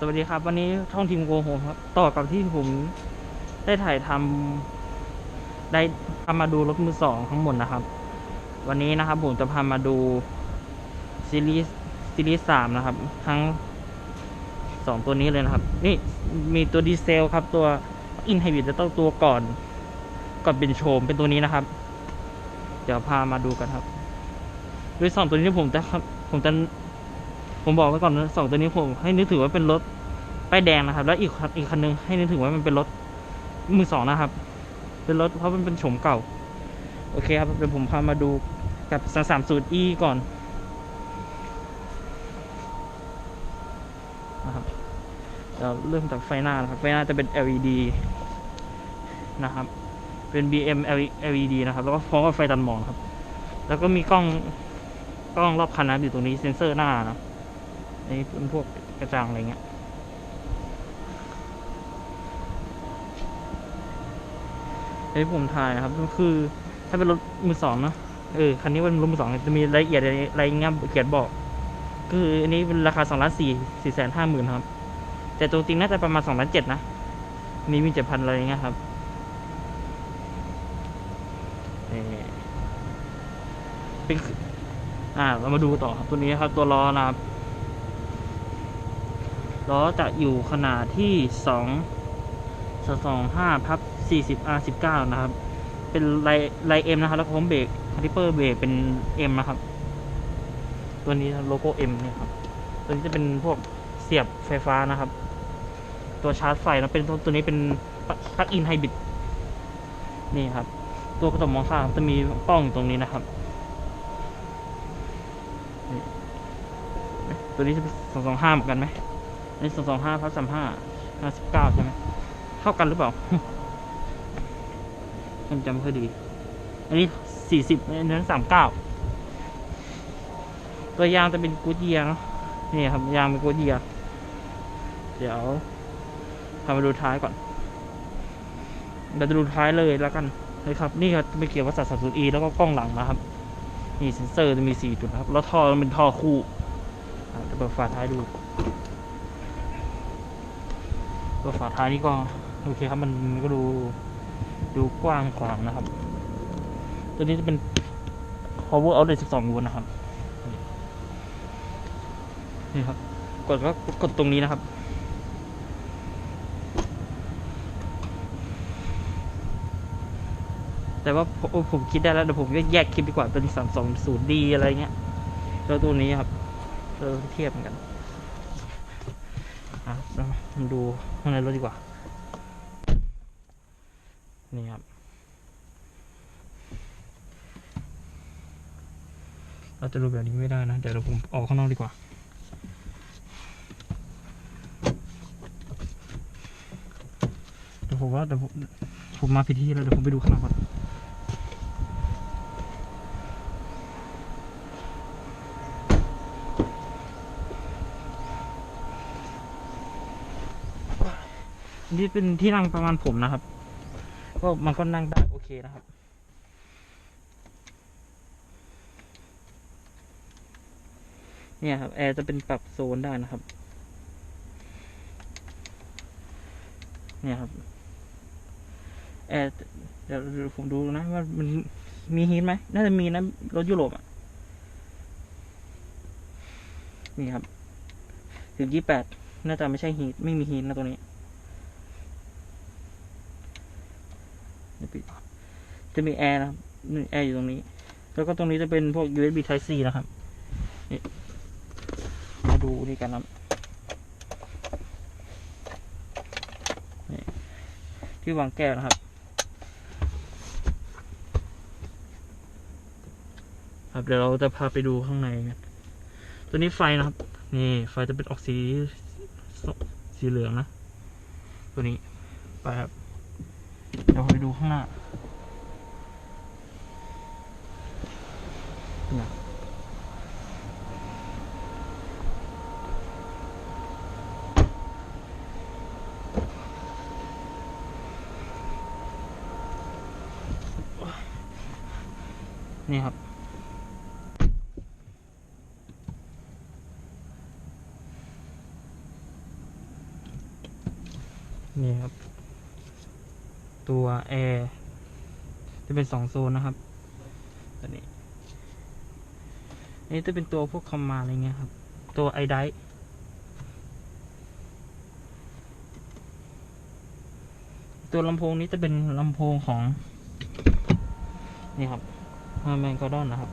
สวัสดีครับ วันนี้ท่องทีมโกโฮมครับ ต่อกับที่ผมได้ถ่ายทำได้พามาดูรถมือสองทั้งหมดนะครับ วันนี้นะครับผมจะพามาดูซีรีส์ซีรีส์สามนะครับ ทั้งสองตัวนี้เลยนะครับ นี่มีตัวดีเซลครับ ตัวอินไฮบริดจะต้องตัวก่อน ก่อนเป็นโชมเป็นตัวนี้นะครับ เดี๋ยวพามาดูกันครับ โดยสองตัวนี้ผมจะผมจะ ผมบอกไว้ก่อนนะสองตัวนี้ผมให้นึกถือว่าเป็นรถป้ายแดงนะครับ แล้วอีกอีกคันหนึงให้นึกถือว่ามันเป็นรถมือสองนะครับ เป็นรถเพราะมันเป็นโฉมเก่า โอเคครับเดี๋ยวผมพามาดูกับ3 3 0 e ก่อนนะครับเราเริ่มจากไฟหน้านะครับไฟหน้าจะเป็น LED นะครับ เป็น BM LED นะครับ แล้วก็พร้อมกับไฟตัดหมอกครับ แล้วก็มีกล้องกล้องรอบคันนะอยู่ตรงนี้เซ็นเซอร์หน้านะ นี้พวกกระจังอะไรเงี้ยอันนี้ผมถ่ายนะครับคือ ถ้าเป็นรถมือสองเนอะเออคันนี้เป็นรถมือสองจะมีรายละเอียดอะไรเงี้ยเขียนบอก คืออันนี้เป็นราคาสองล้านสี่สี่แสนห้าหมื่นครับ แต่ตัวจริงน่าจะประมาณสองล้านเจ็ดนะนี่มีเจ็ดพันอะไรเงี้ยครับเป็นอ่าเรามาดูต่อครับตัวนี้ครับตัวล้อนะครับ ล้อจะอยู่ขนาดที่สองสองห้าพับสี่สิบ R สิบเก้านะครับ เป็นลายลายเอ็มนะครับ แล้วก็พร้อมเบรกคาลิเปอร์เบรกเป็นเอ็มนะครับ ตัวนี้โลโก้เอ็มเนี่ยครับ ตัวนี้จะเป็นพวกเสียบไฟฟ้านะครับ ตัวชาร์จไฟนะเป็นตัวนี้เป็นปลั๊กอินไฮบริดนี่ครับ ตัวกระจกมองข้างจะมีป้องอยู่ตรงนี้นะครับตัวนี้จะสองสองห้าเหมือนกันไหม อันนี้สองสองห้าพับสามห้าห้าสิบเก้าใช่ไหมเท่ากันหรือเปล่ามันจำไม่ค่อยดี อันนี้สี่สิบอันนั้นสามเก้าตัวยางจะเป็นกูดเยียร์เนาะนี่ครับยางเป็นกูดเยียร์เดี๋ยวพามาดูท้ายก่อนเราจะดูท้ายเลยแล้วกันเลยครับ นี่ครับไม่เกี่ยวกับสัตว์สัตว์อีแล้วก็กล้องหลังนะครับนี่เซ็นเซอร์จะมีสี่จุดครับ แล้วท่อมันเป็นท่อคู่อะจะเปิดฝาท้ายดู ตัวฝาท้ายนี่ก็โอเคครับมันก็ดูดูกว้างขวางนะครับ ตัวนี้จะเป็น power outlet 12โวลต์นะครับ นี่ครับ กดก็กดตรงนี้นะครับ แต่ว่าผมผมคิดได้แล้วเดี๋ยวผมก็แยกคลิปดีกว่าตัวนี้สามสองศูนย์ดีอะไรเงี้ยแล้วตัวนี้ครับเราเทียบกัน อะมาดูข้างในรถดีกว่า นี่ครับเราจะดูแบบนี้ไม่ได้นะ เดี๋ยวเราผมออกข้างนอกดีกว่า เดี๋ยวผมว่าเดี๋ยวผมผมมาผิดที่แล้วเดี๋ยวผมไปดูข้างนอกก่อน นี่เป็นที่นั่งประมาณผมนะครับ ก็มันก็นั่งได้โอเคนะครับ เนี่ยครับ แอร์จะเป็นปรับโซนได้นะครับ เนี่ยครับ แอร์เดี๋ยวผมดูนะว่ามันมีฮีทไหม น่าจะมีนะรถยุโรปอะ นี่ครับถึงยี่แปดน่าจะไม่ใช่ฮีทไม่มีฮีทนะตัวนี้ เดี๋ยวปิด จะมีแอร์นะครับนี่แอร์อยู่ตรงนี้ แล้วก็ตรงนี้จะเป็นพวก USB Type C นะครับ นี่มาดูนี่กันครับนี่ที่วางแก้วนะครับครับเดี๋ยวเราจะพาไปดูข้างในกันตัวนี้ไฟนะครับ นี่ไฟจะเป็นออกสีสีเหลืองนะ ตัวนี้ไปครับเดี๋ยวไปดูข้างหน้า นี่ครับ นี่ครับ ตัวแอร์จะเป็นสองโซนนะครับตัวนี้นนี้จะเป็นตัวพวกคอมมาอะไรเงี้ยครับ ตัวไอไดตัวลำโพงนี้จะเป็นลำโพงของ นี่ครับ แมนกอร์ดอนนะครับ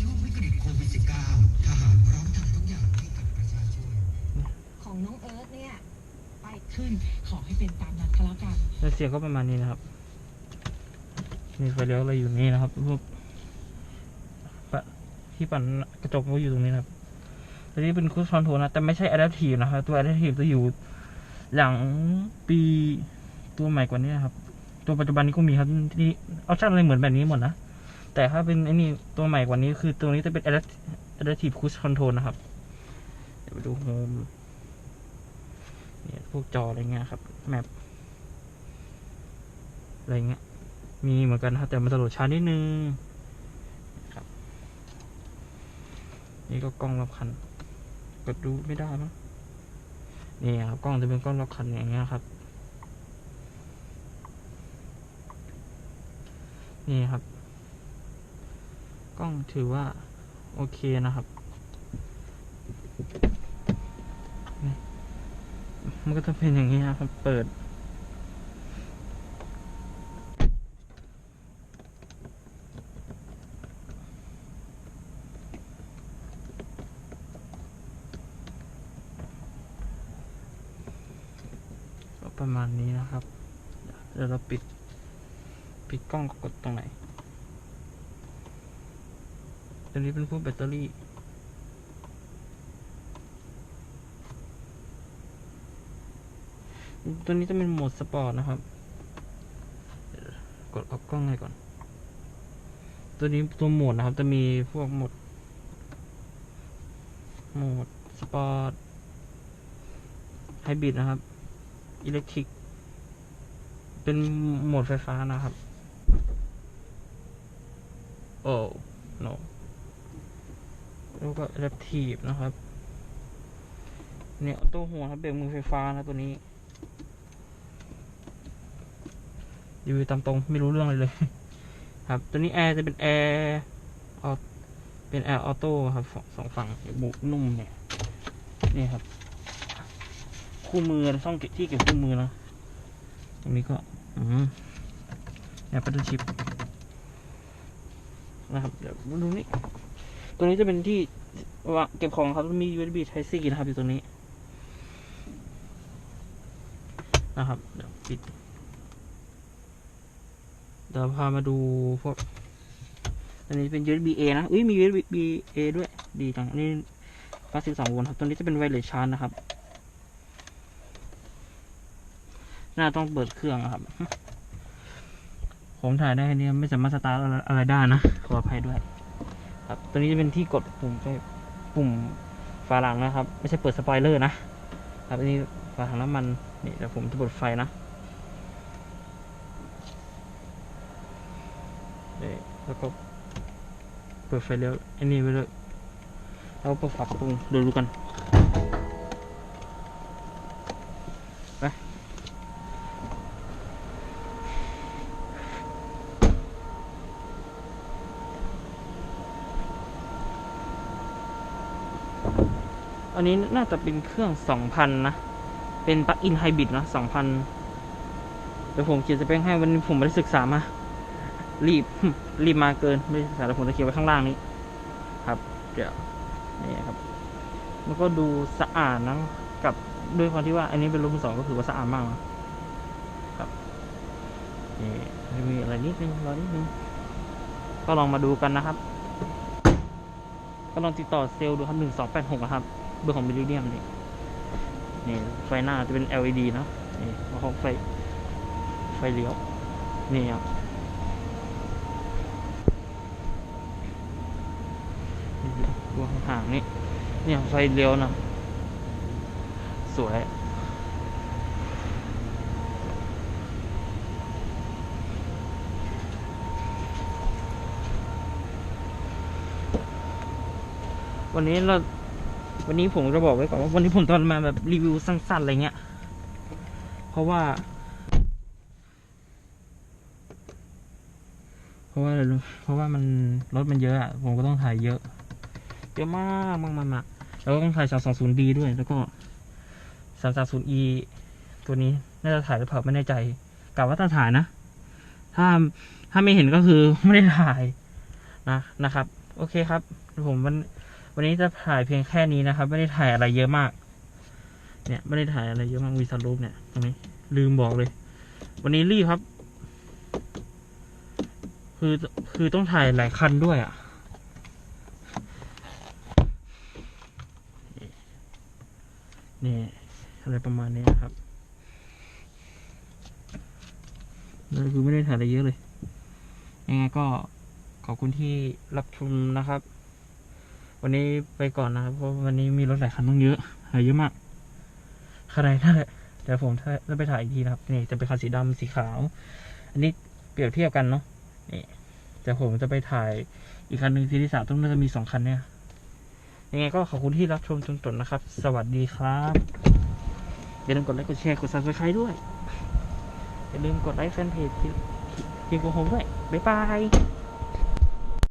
ช่วงวิกฤตโควิด -19 ทหารพร้อมทำทุกอย่างให้กับประชาชน ของน้องเอิร์ธเนี่ย ไปขึ้น ขอให้เป็นตามนั้นก็แล้วกันแล้วเสียงก็ประมาณนี้นะครับ มีไฟเลี้ยวอะไรอยู่นี่นะครับพวกปะที่ปั่นกระจกก็อยู่ตรงนี้นะครับตัวนี้เป็นคูสคอนโทรลนะ แต่ไม่ใช่ Adaptive นะครับ ตัว Adaptive จะอยู่หลังปี ตัวใหม่กว่านี้ครับ ตัวปัจจุบันนี้ก็มีครับที่ออปชั่นอะไรเหมือนแบบนี้หมดนะ แต่ถ้าเป็นไอ้นี่ตัวใหม่กว่านี้คือตัวนี้จะเป็น adaptive Cruise Control นะครับ เดี๋ยวไปดูโฮมเนี่ยพวกจออะไรเงี้ยครับแมปอะไรเงี้ยมีเหมือนกันครับแต่มันจะโหลดช้านิดนึงครับ นี่ก็กล้องรอบคันกดดูไม่ได้มั้งนี่ครับกล้องจะเป็นกล้องรอบคันอย่างเงี้ยครับ นี่ครับ กล้องถือว่า โอเคนะครับ มันก็จะเป็นอย่างนี้นะครับ เปิด ประมาณนี้นะครับ เดี๋ยวเราปิด ปิดกล้องกดตรงไหนตัวนี้เป็นพวกแบตเตอรี่ตัวนี้จะเป็นโหมดสปอร์ตนะครับ กดออกกล้องให้ก่อน ตัวนี้ตัวโหมดนะครับ จะมีพวกโหมด โหมดสปอร์ตไฮบริดนะครับ อิเล็กทริก เป็นโหมดไฟฟ้านะครับ โอ้ no แล้วก็ adaptive นะครับ เนี่ยออโต้หัวครับเบรกมือไฟฟ้านะตัวนี้อยู่ตามตรงไม่รู้เรื่องอะไรเลย ครับ ตัวนี้แอร์จะเป็นแอร์ออเป็นแอร์ออโต้ครับสองฝั่งบุนุ่มเนี่ยนี่ครับ คู่มือช่องเก็บที่เก็บคู่มือนะตรงนี้ก็ อืมเนี่ยปัตเตชิป นะครับเดี๋ยวมาดูนี่ตัวนี้จะเป็นที่วางเก็บของครับมี USB Type C นะครับอยู่ตรงนี้ นะครับ เดี๋ยวปิด เดี๋ยวพามาดูพวกอันนี้เป็น USB A นะอุ้ยมี USB A ด้วยดีจังอันนี้52โวลต์ครับ ตัวนี้จะเป็นไวเลสชาร์จนะครับ น่าต้องเปิดเครื่องอะครับ ผมถ่ายได้แค่นี้ไม่สามารถสตาร์ทอะไรได้นะ ขออภัยด้วย ครับตัวนี้จะเป็นที่กดปุ่มใช้ปุ่มฝาหลังนะครับ ไม่ใช่เปิดสปอยเลอร์นะครับอันนี้ฝาถังน้ำมันนี่เดี๋ยวผมจะเปิดไฟนะนี่แล้วก็เปิดไฟเลี้ยวอันนี้ไปเลยแล้วก็เปิดฝาประตูดูดูกัน อันนี้น่าจะเป็นเครื่องสองพันนะ เป็นปลั๊กอินไฮบริดนะสองพันเดี๋ยวผมเขียนสเปคให้วันนี้ผมไม่ได้ศึกษามา รีบ รีบมาเกินไม่ได้ศึกษาแล้วผมจะเขียนไว้ข้างล่างนี้ ครับเดี๋ยวนี่ครับแล้วก็ดูสะอาดนะกับด้วยความที่ว่า อันนี้เป็นรุ่นสองก็ถือว่าสะอาดมากนะครับนี่มีอะไรนิดนึงรอนิดนึงก็ลองมาดูกันนะครับ ก็ลองติดต่อเซลล์ดูครับหนึ่งสองแปดหกครับ เบอร์ของมิลเนียมนี่นี่ไฟหน้าจะเป็น LED เนะนี่แล้วก็ไฟไฟเลี้ยวนี่ครับนี่ดูห่างนี่เนี่ยไฟเลี้ยวนะสวยวันนี้เรา วันนี้ผมจะบอกไว้ก่อนว่าวันนี้ผมตอนมาแบบรีวิวสั้นๆอะไรเงี้ย เพราะว่า เพราะว่าอะไรรู้เพราะว่ามันรถมันเยอะอะผมก็ต้องถ่ายเยอะ เยอะมากมากมากมากแล้วก็ต้องถ่าย 320D ด้วย แล้วก็ 330E ตัวนี้น่าจะถ่ายหรือเปล่าไม่แน่ใจกะว่าจะถ่ายนะ ถ้าถ้าไม่เห็นก็คือไม่ได้ถ่ายนะนะครับ โอเคครับผมวัน วันนี้จะถ่ายเพียงแค่นี้นะครับ ไม่ได้ถ่ายอะไรเยอะมาก เนี่ย ไม่ได้ถ่ายอะไรเยอะมากวีซารูปเนี่ยตรงนี้ลืมบอกเลย วันนี้รีบครับ คือคือต้องถ่ายหลายคันด้วยอะนี่อะไรประมาณนี้นครับแล้วคือไม่ได้ถ่ายอะไรเยอะเลยยังไงก็ขอบคุณที่รับชมนะครับ วันนี้ไปก่อนนะครับเพราะวันนี้มีรถหลายคันต้องเยอะหายเยอะมากคันไหนนั่นแหละเดี๋ยวผมจะไปถ่ายอีกทีนะครับ นี่จะเป็นคันสีดำสีขาว อันนี้เปรียบเทียบกันเนาะนี่แต่ผมจะไปถ่ายอีกคันหนึ่งซีรีส์สามต้องน่าจะมีสองคันเนี่ยยังไงก็ขอบคุณที่รับชมจนจบนะครับ สวัสดีครับอย่าลืมกดไลค์กดแชร์กด subscribe ด้วยอย่าลืมกดไลค์แฟนเพจทีมโกโฮมด้วยบ๊ายบาย